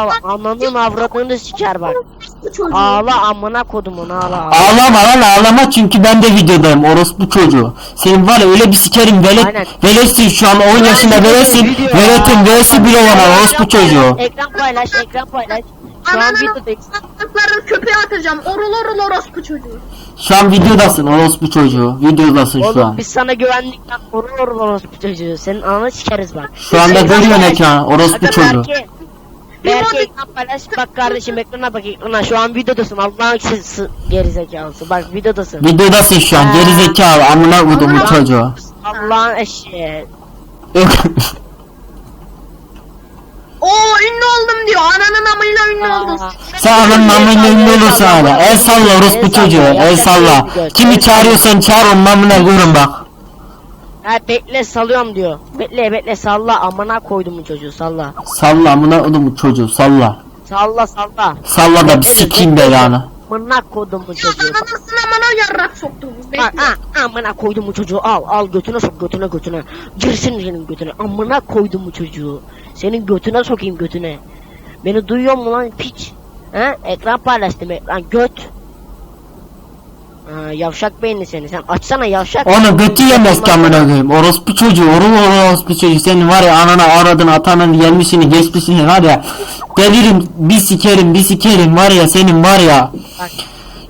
al ananın avradını siker bak. Ağla amına kodumun ağla. ağla. Ağlama lan ağlama çünkü ben de videodayım orospu çocuğu. Senin var ya öyle bir sikerim velet, Aynen. veletsin şu an 10 yaşında veletsin. Video. Veletin velesi bile olan orospu çocuğu. Ekran paylaş ekran paylaş. Şu an Ananın videodayız. Kulaklarını köpeğe atacağım. Orul orul orospu çocuğu. Şu an videodasın orospu çocuğu. Videodasın şu Oğlum an. biz sana güvenlikten korur orospu çocuğu. Senin ananı sikeriz bak. Şu anda görüyorsun ekran orospu çocuğu. Berke. Berke ekran paylaş bak kardeşim ekrana bak ekrana şu an videodasın Allah'ın s- gerizekalısı bak videodasın. Videodasın şu an gerizekalı amına kodumun çocuğu. Allah'ın eşeği. Oo ünlü oldum diyor. Ananın amıyla ünlü oldum. Sen ananın amına ünlü olursun hala. El salla orospu çocuğu el salla. Kimi çağırıyorsan çağır onun amına koyun bak. Ha bekle salıyorum diyor. Bekle bekle salla amına koydum bu çocuğu salla. Salla amına kodumun çocuğu salla. Salla salla. Salla da bir sikeyim belanı. Amına koydum bu çocuğu. Anasını amına yarrak. Ha, Bekle. ha, amına koydum bu çocuğu al al götüne sok götüne götüne. Girsin senin götüne amına koydum bu çocuğu. Senin götüne sokayım götüne. Beni duyuyor mu lan piç? He ekran paylaştım ekran göt. Ha, yavşak beyinli seni sen açsana yavşak. Onu götü yemez ki amına koyayım. Orospu çocuğu, oru orospu çocuğu. Senin var ya anana aradın atanın gelmişini geçmişini var ya. Delirim bir sikerim bir sikerim var ya senin var ya. Bak.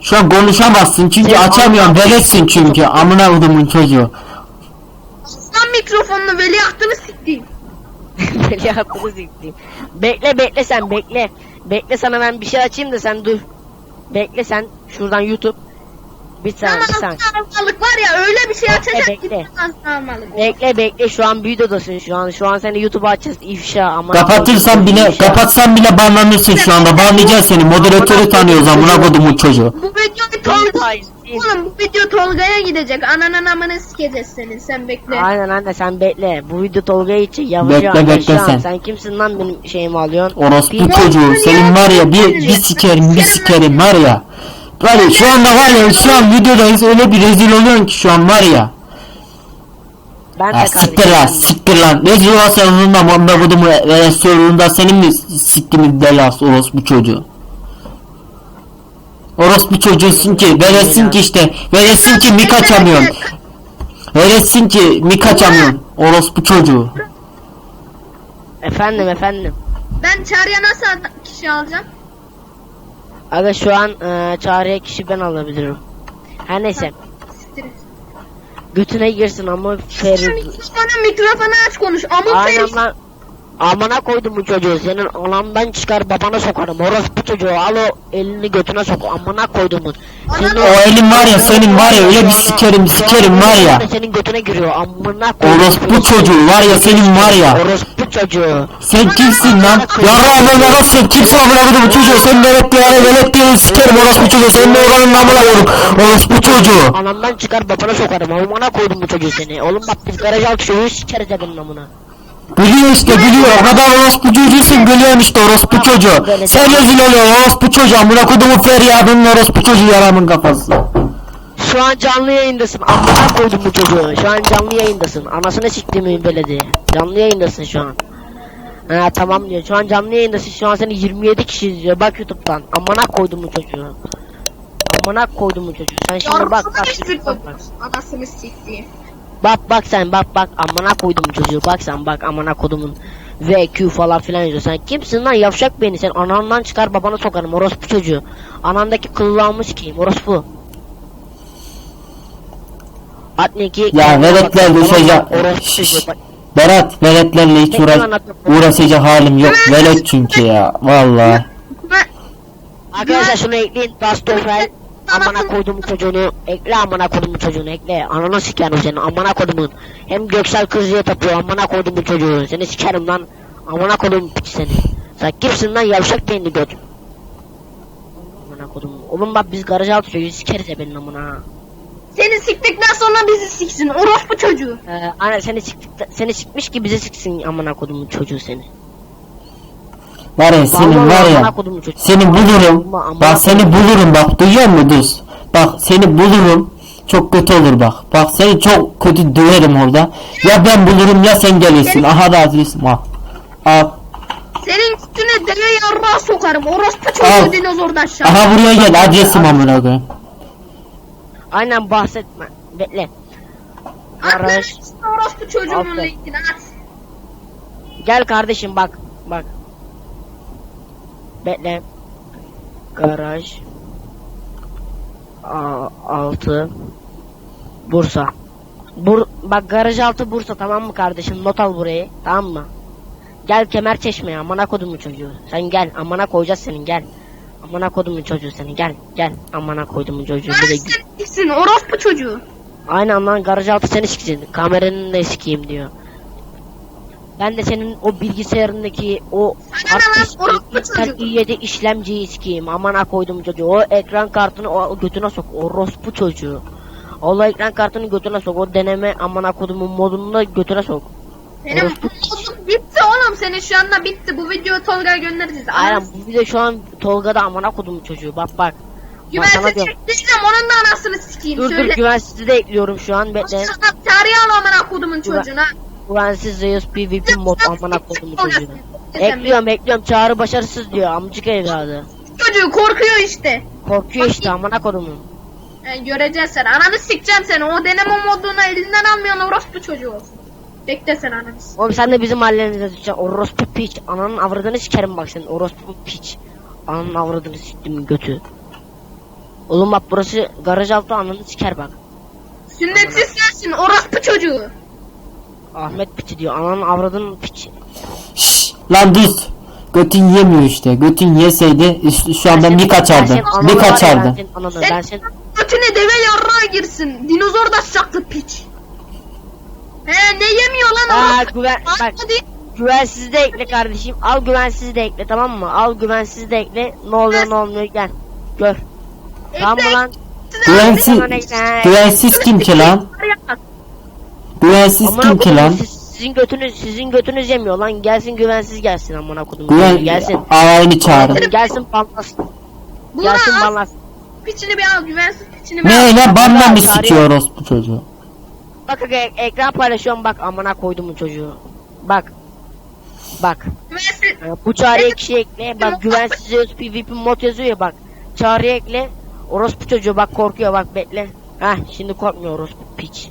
Şu an konuşamazsın çünkü Senin açamıyorum veletsin çünkü amına kodumun çocuğu. Lan mikrofonunu veliahtını siktiğim. Beni hakkını sikeyim. Bekle bekle sen bekle. Bekle sana ben bir şey açayım da sen dur. Bekle sen şuradan YouTube. Bir saniye bir saniye. Almalık var ya öyle bir şey açacak bekle. ki almalık. Bekle bekle şu an videodasın şu an. Şu an seni YouTube'a açacağız ifşa ama. Kapatırsan bile İfşa. kapatsan bile banlanırsın şu anda. Banlayacağız seni. Moderatörü tanıyoruz amına kodumun çocuğu. Bu video Tolga... Oğlum bu video Tolga'ya gidecek. Ananın amını sikeceğiz senin. Sen bekle. Aynen anne sen bekle. Bu video Tolga için yapacağım. Bekle, bekle sen. Sen kimsin lan benim şeyimi alıyorsun? Orospu çocuğu senin var ya bir, bir sikerim bir sikerim var ya. Var ya şu anda var ya şu an videodayız öyle bir rezil oluyorsun ki şu an var ya. Ben Ha, de siktir lan siktir lan. Rezil olsa onunla bomba budumu ve sorununda senin mi siktimin belası orospu çocuğu. Orospu çocuğusun ki veresin ki işte veresin ki mik açamıyorsun. Veresin ki mik açamıyorsun. Orospu çocuğu. Efendim efendim. Ben çağrıya nasıl kişi alacağım? Aga şu an e, çağrıya kişi ben alabilirim. Her neyse. Götüne girsin ama Ferit. iki tane mikrofonu aç konuş. Amın Aynen Ferit. Amına koydum bu çocuğu. Senin anamdan çıkar babana sokarım. Orospu çocuğu al o elini götüne sok. Amına koydumun. Senin O elin var ya senin var ya öyle bir sikerim sikerim var ya. Senin götüne giriyor. Amına koydum. Orospu çocuğu var ya senin var ya. Orospu çocuğu. Sen kimsin lan? Yarrağımın yarası sen kimsin amına koydum bu çocuğu? Sen velet diye velet diye sikerim orospu çocuğu. Senin oranın amına koydum. Orospu çocuğu. Anamdan çıkar babana sokarım. Amına koydum bu çocuğu seni. Oğlum bak biz garaj altı çocuğu sikeriz dedim amına. Gülüyor işte gülüyor. O kadar orospu çocuğusun gülüyorsun işte orospu çocuğu. Sen rezil oluyorsun orospu çocuğu. Amına koyduğumun feryadının orospu çocuğu yaramın kafası. Şu an canlı yayındasın. Amına koydum bu çocuğu. Şu an canlı yayındasın. Anasını siktiğimin beledi. Canlı yayındasın şu an. Ha tamam diyor. Şu an canlı yayındasın. Şu an seni 27 kişi izliyor. Bak YouTube'dan. Amına koydum bu çocuğu. Amına koydum bu çocuğu. Sen şimdi Bak bak. Anasını siktiğim. Bak bak sen bak bak amına koydum çocuğu. Bak sen bak amına kodumun. VQ falan filan yazıyor. Sen kimsin lan yavşak beni sen anandan çıkar babana sokarım orospu çocuğu. Anandaki kıllanmış kim orospu. Atneki Ya veletler düşecek. Orospu Şşş. çocuğu. Bak, Berat veletlerle hiç uğraş uğraşacak halim yok. Velet çünkü ya. Vallahi. Arkadaşlar şunu ekleyin. Rastofel. Amına koydum çocuğunu. Ekle amına koydum çocuğunu ekle. Ananı sikerim seni amına kodumun. Hem Göksel kızıya tapıyor amına koydum bu çocuğu. Seni sikerim lan. Amına koydum piç seni. Sen kimsin lan yavşak beyinli göt. Amına kodum. Oğlum bak biz garaj altı çocuğu sikeriz ya benim amına. seni siktikten sonra bizi siksin. Orospu çocuğu. Ee, ana seni siktik seni sikmiş ki bize siksin amına kodumun çocuğu seni. Var ya senin var ya. Seni bulurum. Bak seni bulurum bak duyuyor musun düz? Bak seni bulurum. Çok kötü olur bak. Bak seni çok kötü döverim orada. Ya ben bulurum ya sen gelirsin. Aha da adresim al. Al. Senin üstüne deve yarrağı sokarım. Orospu çocuğu dinozordan aşağı. Aha buraya gel adresim amına koyayım. Aynen bahsetme. Bekle. İşte orospu çocuğunun Aferin. linkini at. Gel kardeşim bak. Bak. Bekle. Garaj. A- altı. Bursa. Bur bak garaj altı Bursa tamam mı kardeşim? Not al burayı. Tamam mı? Gel kemer çeşmeye amına kodumun çocuğu. Sen gel amına koyacağız senin gel. Amına kodumun çocuğu seni gel gel amına koydumun çocuğu. Bir de sen orospu çocuğu. Aynen lan garaj altı seni siksin. Kameranın da sikeyim diyor. Ben de senin o bilgisayarındaki o çocuk? 47 işlemciyi sikeyim. Aman koydum çocuğu. O ekran kartını o, götüne sok. O rospu çocuğu. O ekran kartını götüne sok. O deneme aman kodumun modunu da götüne sok. Benim Orospu modum bitti oğlum senin şu anda bitti. Bu videoyu Tolga'ya göndereceğiz. Aynen bu de şu an Tolga'da aman kodumun çocuğu. Bak bak. Güvensiz çektiysem onun da anasını sikeyim. Dur dur Söyle. güvensizi de ekliyorum şu an bekle. Tarihi al amına kodumun çocuğuna. Güvensiz Zeus PvP mod aman kodumun çocuğu. Ekliyorum ekliyorum çağrı başarısız diyor amcık evladı. Çocuğu korkuyor işte. Korkuyor işte amına kodumun. Yani göreceğiz sen. Ananı sikeceğim seni. O deneme modunu elinden almayan orospu çocuğu. Bekle sen ananı. Oğlum sen de bizim mahallemize düşeceksin. Orospu piç. Ananın avradını sikerim bak senin. Orospu piç. Ananın avradını siktim götü. Oğlum bak burası garaj altı ananı siker bak. Sünnetsiz sensin orospu çocuğu. Ahmet piçi diyor. Ananın avradının piçi. Şşş lan düz. Götün yemiyor işte. Götün yeseydi şu- şu anda bir kaçardı. Ben Bir ananı var ya, kaçardı. Ben senin. Götüne deve yarrağı girsin. Dinozor da sıcaktı piç. He ne yemiyor lan Aa güven... Bak güvensiz de ekle kardeşim. Al güvensiz de ekle tamam mı? Al güvensiz de ekle. Ne oluyor ne olmuyor gel. Gör. Tamam mı lan? Güvensiz, güvensiz kim ki lan? Güvensiz Amına kim ki lan? siz- sizin götünüz sizin götünüz yemiyor lan. Gelsin güvensiz gelsin amına kodum. Güven Gelsin. alayını çağırın. Gelsin banlasın. Buna Gelsin al. banlasın. Piçini bir al. Güvensiz piçini bir al. Ne lan banla mı sikiyor bu çocuğu? Bak aga, ek- ekran paylaşıyorum bak amına koydum bu çocuğu. Bak. Bak. Güvensiz. Ee, Bu çağrıya kişi ekle. Bak güvensiz PvP mod yazıyor ya bak. Çağrıya ekle. Orospu çocuğu bak korkuyor bak bekle. Heh şimdi korkmuyor orospu piç.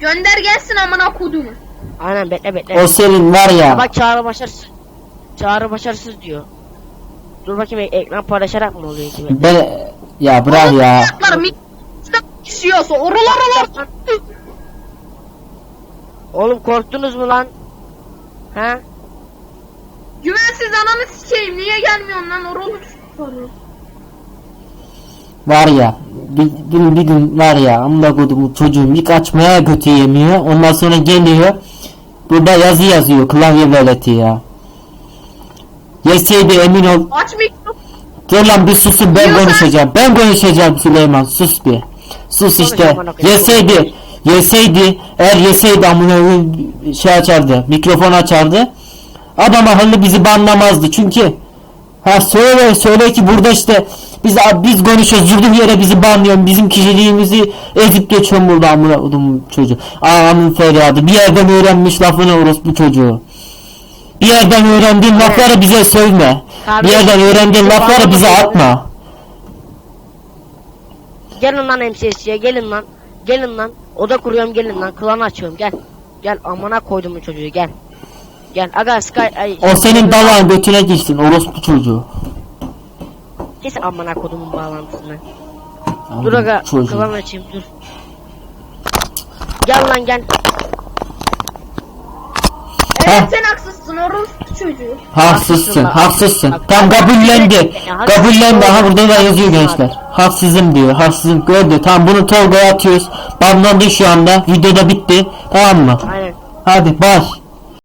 Gönder gelsin amına kodumu. Aynen bekle bekle. O senin var ya. Bak çağrı başarısız. Çağrı başarısız diyor. Dur bakayım ekran paylaşarak mı oluyor ki? Ben ya bırak ya. Düşüyorsa oralar oralar. Oğlum korktunuz mu lan? Ha? Güvensiz ananı sikeyim. Niye gelmiyorsun lan? Oralı soruyor. Var ya. Bir, bir, bir gün var ya. Amına koydum çocuğum bir kaçmaya götü yemiyor. Ondan sonra geliyor. Burada yazı yazıyor. Klavye veleti ya. Yeseydi emin ol. Aç. Dur lan bir susun ben Diyorsan- konuşacağım. Ben konuşacağım Süleyman. Sus bir. Sus işte. Yeseydi. Yeseydi. Eğer yeseydi amına şey açardı. Mikrofon açardı. Adam akıllı bizi banlamazdı. Çünkü ha söyle söyle ki burada işte biz biz konuşuyoruz. Durduk yere bizi banlıyorsun. Bizim kişiliğimizi ezip geçiyorsun burada amına koydum çocuğu. Ağamın feryadı. Bir yerden öğrenmiş lafını orospu çocuğu. Bir yerden öğrendiğin lafları bize sövme. Bir Kardeşim, yerden öğrendiğin lafları bize atma. Gelin lan MCS'ye gelin lan. Gelin lan. Oda kuruyorum gelin lan. Klan açıyorum gel. Gel amına koydum bu çocuğu gel. Gel aga Sky ay. O senin dalağın götüne girsin orospu çocuğu. Kes amına kodumun bağlantısını. Dur aga Çocuğu. klan açayım dur. Gel lan gel. Evet Ha. sen haksızsın. Orospu çocuğu. Haksızsın, haksızsın. Tam kabullendi. Kabullendi. Aha burada da yazıyor gençler. Haksızım diyor. Haksızım gördü. Tamam bunu Tolga'ya atıyoruz. Banlandı şu anda. Videoda bitti. Tamam mı? Aynen. Hadi baş.